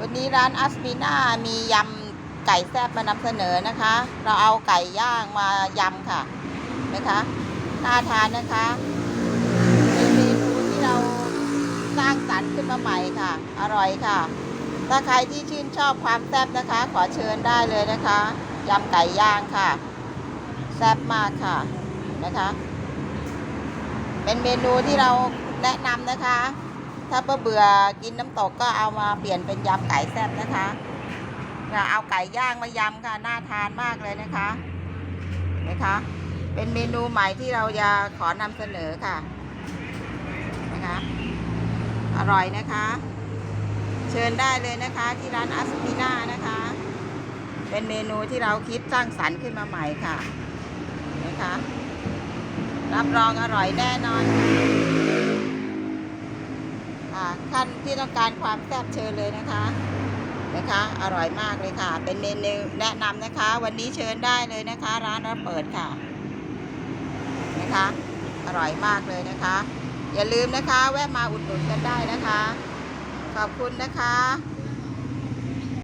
วันนี้ร้านอัสมีนามียำไก่แซ่บมานำเสนอนะคะ เราเอาไก่ย่างมายำค่ะนะคะน่าทานนะคะเป็นเมนูที่เราสร้างสรรค์ขึ้นมาใหม่ค่ะ อร่อยค่ะ ถ้าใครที่ชื่นชอบความแซ่บนะคะ ขอเชิญได้เลยนะคะยำไก่ย่างค่ะ แซ่บมากค่ะนะคะ เป็นเมนูที่เราแนะนำนะคะ ถ้าเบื่อเบื่อกินน้ำตกก็เอามาเปลี่ยนเป็นยำไก่แซ่บนะคะค่ะเอาไก่ย่างมายำค่ะน่าทานมากเลยนะคะนะคะ เป็นเมนูใหม่ที่เราจะขอนำเสนอค่ะนะคะ อร่อยนะคะ เชิญได้เลยนะคะที่ร้านอัสพีน่านะคะ เป็นเมนูที่เราคิดสร้างสรรค์ขึ้นมาใหม่ค่ะนะคะ รับรองอร่อยแน่นอนค่ะ ขั้นที่ต้องการความแซ่บเชิญเลยนะคะนะคะ อร่อยมากเลยค่ะ เป็นเมนูแนะนำนะคะ วันนี้เชิญได้เลยนะคะ ร้านเราเปิดค่ะนะคะ อร่อยมากเลยนะคะ อย่าลืมนะคะ แวะมาอุดหนุนกันได้นะคะ ขอบคุณนะคะ